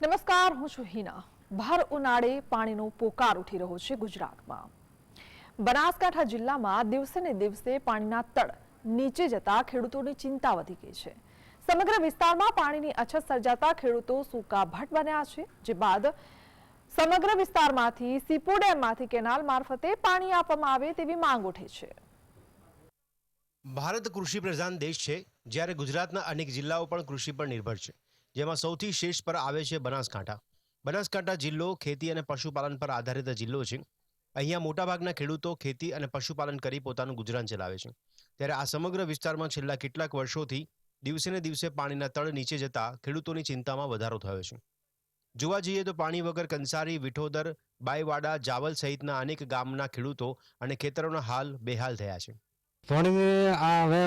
નમસ્કાર, હું છું હિના. ભર ઉનાળે પાણીનો પોકાર ઉઠી રહ્યો છે ગુજરાતમાં. બનાસકાંઠા જિલ્લામાં દિવસે ને દિવસે પાણીના તળ નીચે જતા ખેડૂતોની ચિંતા વધી ગઈ છે. સમગ્ર વિસ્તારમાં પાણીની અછત સર્જાતા ખેડૂતો સૂકા ભટ્ટ બન્યા છે, જે બાદ સમગ્ર વિસ્તારમાંથી સીપો ડેમમાંથી કેનાલ મારફતે પાણી આપવામાં આવે તેવી માંગ ઉઠે છે. ભારત કૃષિ પ્રધાન દેશ છે, જ્યારે ગુજરાતના અનેક જિલ્લાઓ પણ કૃષિ પર નિર્ભર છે. જેમાં સૌથી શીર્ષ પર આવે છે બનાસકાંઠા. બનાસકાંઠા જિલ્લો ખેતી અને પશુપાલન પર આધારિત જિલ્લો છે. અહીંયા મોટાભાગના ખેડૂતો ખેતી અને પશુપાલન કરી પોતાનું ગુજરાન ચલાવે છે. ત્યારે આ સમગ્ર વિસ્તારમાં છેલ્લા કેટલાક વર્ષોથી દિવસે ને દિવસે પાણીના તળ નીચે જતા ખેડૂતોની ચિંતામાં વધારો થયો છે. જોવા જઈએ તો પાણી વગર કંસારી, વિઠોદર, બાયવાડા, જાવલ સહિતના અનેક ગામના ખેડૂતો અને ખેતરોના હાલ બેહાલ થયા છે. પાણી આ હવે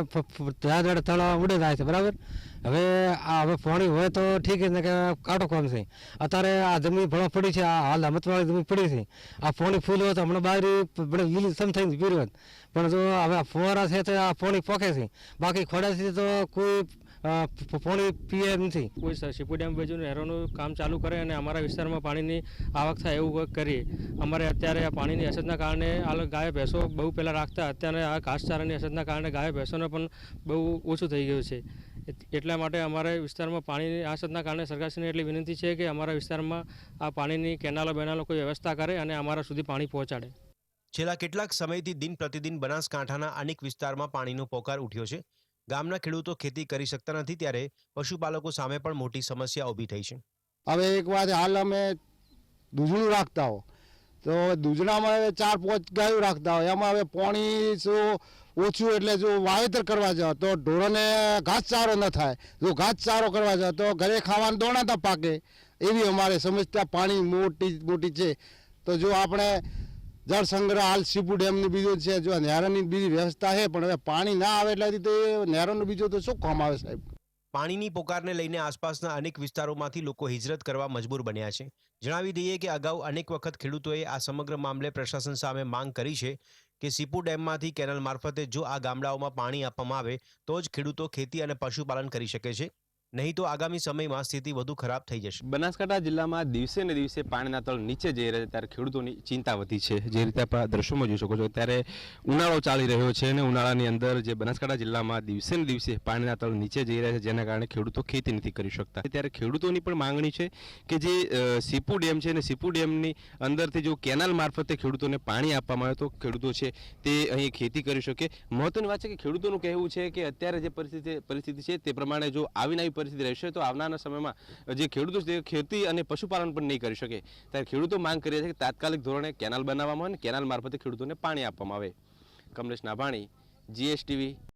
ત્યાં તળાવ ઉડે જાય છે, બરાબર? હવે આ હવે પાણી હોય તો ઠીક છે કે કાંટો કોમ છે. અત્યારે આ જમીન ભણો પડી છે, આ હાલ અમતવાળી જમીન પડી છે. આ પાણી ફૂલ હોય તો હમણાં બહાર લીલી સમ થઈને પીર્યું પણ જો હવે ફુવારા છે તો આ પાણી પોકે છે. બાકી ખોડા છે તો કોઈ પાણી પીએ નથી. કોઈ સ- ડેમ બાજુ નહેરોનું કામ ચાલુ કરે અને અમારા વિસ્તારમાં પાણીની આવક થાય એવું કરીએ. અમારે અત્યારે આ પાણીની અછતના કારણે આ ગાય ભેંસો બહુ પહેલાં રાખતા અત્યારે આ ઘાસચારાની અછતના કારણે ગાય ભેંસોને પણ બહુ ઓછું થઈ ગયું છે. એટલા માટે અમારા વિસ્તારમાં પાણીની અછતના કારણે સરકારશ્રીને એટલી વિનંતી છે કે અમારા વિસ્તારમાં આ પાણીની કેનાલો બેનાલો કોઈ વ્યવસ્થા કરે અને અમારા સુધી પાણી પહોંચાડે. છેલ્લા કેટલાક સમયથી દિન પ્રતિદિન બનાસકાંઠાના અનેક વિસ્તારમાં પાણીનો પોકાર ઉઠ્યો છે. ગામના ખેડૂતો ખેતી કરી શકતા નથી ત્યારે પશુપાલકો સામે પણ મોટી સમસ્યા ઊભી થઈ છે. હવે એક વાત, હાલ અમે દૂધણું રાખતા હો. તો દૂધણામાં હવે ચાર પાંચ ગાયો રાખતા હોય. એમાં હવે પાણી શું ઓછું એટલે જો વાવેતર કરવા જાઓ તો ઢોરોને ઘાસચારો ન થાય. જો ઘાસચારો કરવા જાઓ તો ઘરે ખાવાનું દોણાતા પાકે. એવી અમારે સમસ્યા. પાણી મોટી મોટી છે. તો જો આપણે જળ સંગ્રહ, હાલ સીપુ ડેમની બીજો છે, જો નહેરોની બીજી વ્યવસ્થા છે, પણ હવે પાણી ના આવે એટલે તો એ બીજો તો શું કામ આવે સાહેબ? પાણીની પોકારને લઈને આસપાસના અનેક વિસ્તારોમાંથી લોકો હિજરત કરવા મજબૂર બન્યા છે. જણાવી દઈએ કે અગાઉ અનેક વખત ખેડૂતોએ આ સમગ્ર મામલે પ્રશાસન સામે માંગ કરી છે કે સીપુ ડેમમાંથી કેનલ મારફતે જો આ ગામડાઓમાં પાણી આપવામાં આવે, તો જ ખેડૂતો ખેતી અને પશુપાલન કરી શકે છે. નહીં તો આગામી સમયમાં સ્થિતિ વધુ ખરાબ થઈ જશે. બનાસકાંઠા જિલ્લામાં દિવસે ને દિવસે પાણીના તળ નીચે જઈ રહ્યા ત્યારે ખેડૂતોની ચિંતા વધી છે. જે રીતે આપ આ દ્રશ્યોમાં જોઈ શકો છો, ત્યારે ઉનાળો ચાલી રહ્યો છે અને ઉનાળાની અંદર જે બનાસકાંઠા જિલ્લામાં દિવસે ને દિવસે પાણીના તળ નીચે જઈ રહ્યા છે, જેના કારણે ખેડૂતો ખેતી નથી કરી શકતા. ત્યારે ખેડૂતોની પણ માંગણી છે કે જે સીપુ ડેમ છે અને સીપુ ડેમની અંદરથી જો કેનાલ મારફતે ખેડૂતોને પાણી આપવામાં આવે તો ખેડૂતો છે તે અહીં ખેતી કરી શકે. મહત્વની વાત છે કે ખેડૂતોનું કહેવું છે કે અત્યારે જે પરિસ્થિતિ પરિસ્થિતિ છે તે પ્રમાણે જો આવી પરિસ્થિતિ રહેશે, તો આવનારા સમયમાં જે ખેડૂતો છે ખેતી અને પશુપાલન પણ નહીં કરી શકે. ત્યારે ખેડૂતો માંગ કરી છે કે તાત્કાલિક ધોરણે કેનાલ બનાવવામાં આવે અને કેનાલ મારફતે ખેડૂતોને પાણી આપવામાં આવે. કમલેશ નાભાણી, જીએસટીવી